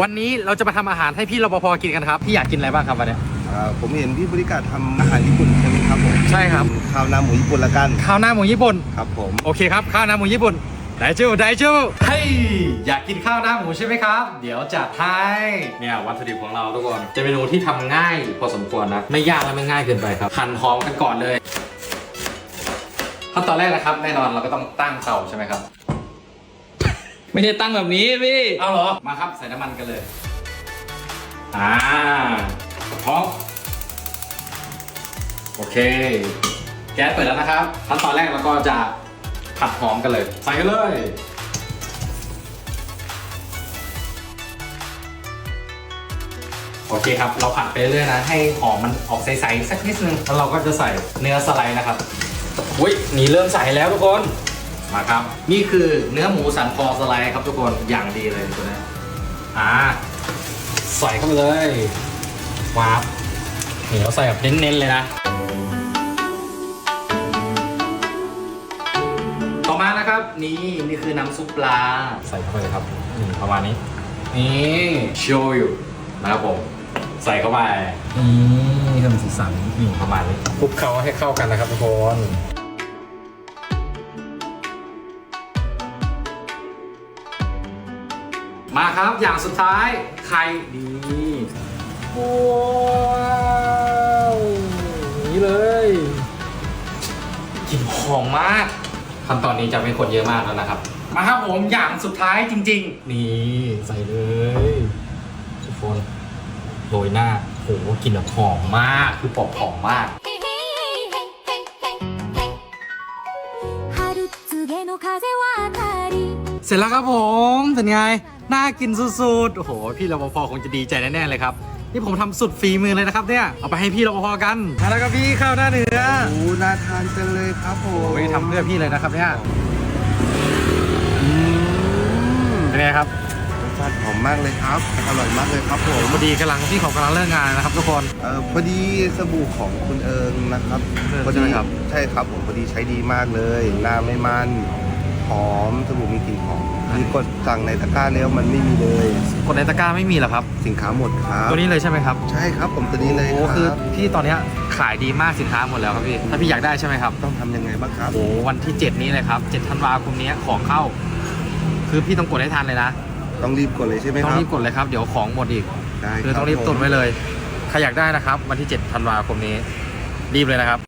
วันนี้เราจะมาทำอาหารให้พี่รปภกินกันครับพี่อยากกินอะไรบ้างครับวันเนี้ย อ่าผมเห็นพี่บริการทำอาหารญี่ปุ่นใช่ไหมครับผมใช่ครับ ข้าวหน้าหมูญี่ปุ่นละกันข้าวหน้าหมูญี่ปุ่น ครับ ผมโอเคครับ ข้าวหน้าหมูญี่ปุ่นไดจูไดจูเฮ้ยอยากกินข้าวหน้าหมูใช่ไหมครับ เดี๋ยวจัดให้เนี่ยวัตถุดิบของเราทุกคนจะเป็นเมนูที่ทำง่ายพอสมควรนะ ไม่ยากและไม่ง่ายเกินไปครับหั่นหอมกันก่อนเลยขั้นตอนแรกนะครับ แน่นอนเราก็ต้องตั้งเตาใช่ไหมครับ ไม่ได้ตั้งแบบนี้พี่เอาเหรอ มาครับใส่น้ำมันกันเลย อ่าพร้อมโอเค แก๊สเปิดแล้วนะครับขั้นตอนแรกเราก็จะผัดหอมกันเลย ใส่กันเลย โอเคครับ เราผัดไปเรื่อยๆนะ ให้หอมมันออกใสๆสักนิดนึง แล้วเราก็จะใส่เนื้อสไลด์นะครับ อุ้ยนี่เริ่มใส่แล้วทุกคน มาครับ นี่คือเนื้อหมูสันคอสไลด์ครับทุกคนอย่างดีเลยตัวนี้อ่าใส่เข้าไปเลยว้าบนี่เราใส่แบบเน้นๆเลยนะต่อมานะครับนี่นี่คือน้ำซุปปลาใส่เข้าไปเลยครับนี่ประมาณนี้นี่โชยุนะครับผมใส่เข้าไปนี่คือสีสันนี่ประมาณนี้คลุกเคล้าให้เข้ากันนะครับทุกคน มาครับอย่างสุดท้ายไข่นี่ว้าวนี่เลยกลิ่นหอมมากขั้นตอนนี้จะเป็นคนเยอะมากแล้วนะครับ มาครับผมอย่างสุดท้ายจริง ๆ นี่ใส่เลยทุกคนโรยหน้าโหกลิ่นหอมมากคือปอบหอมมากเสร็จแล้วครับผมเป็นไง น่ากินสุดๆโอ้โหพี่รปภคงจะดีใจแน่ๆเลยครับนี่ผมทำสุดฝีมือเลยนะครับเนี่ยเอาไปให้พี่รปภกันมาแล้วครับพี่ข้าวหน้าเนื้อโอ้น่าทานจังเลยครับผมโอ้ยทำเพื่อพี่เลยนะครับเนี่ยอืมเป็นไงครับ รสชาติหอมมากเลยครับ อร่อยมากเลยครับผมพอดีกำลังพี่ของกำลังเลิกงานนะครับทุกคน เอ่อพอดีสบู่ของคุณเอิงนะครับเอิงพอใช่ดีไหมครับ ใช่ครับผมพอดีใช้ดีมากเลยหน้าไม่มัน หอมสบู่มีกลิ่นหอมมีกดสั่งในตะกร้าแล้วมันไม่มีเลย กดในตะกร้าไม่มีเหรอครับ สินค้าหมดครับตัวนี้เลยใช่ไหมครับใช่ครับผมตัวนี้เลยโอ้คคือรับพี่ตอนเนี้ยขายดีมากสินค้าหมดแล้วครับพี่ถ้าพี่อยากได้ใช่ไหมครับต้องทำยังไงบ้างครับโอ้โหวันที่ 7 นี้เลยครับ7ธันวาคมนี้ของเข้า คือพี่ต้องกดให้ทันเลยนะต้องรีบกดเลยใช่ไหมคต้องรับรีบกดเลยครับเดี๋ยวของหมดอีก ได้คือต้องรีบผมตุนไว้เลยใครอยากได้นะครับ วันที่ 7 ธันวาคมนี้ รีบเลยนะครับ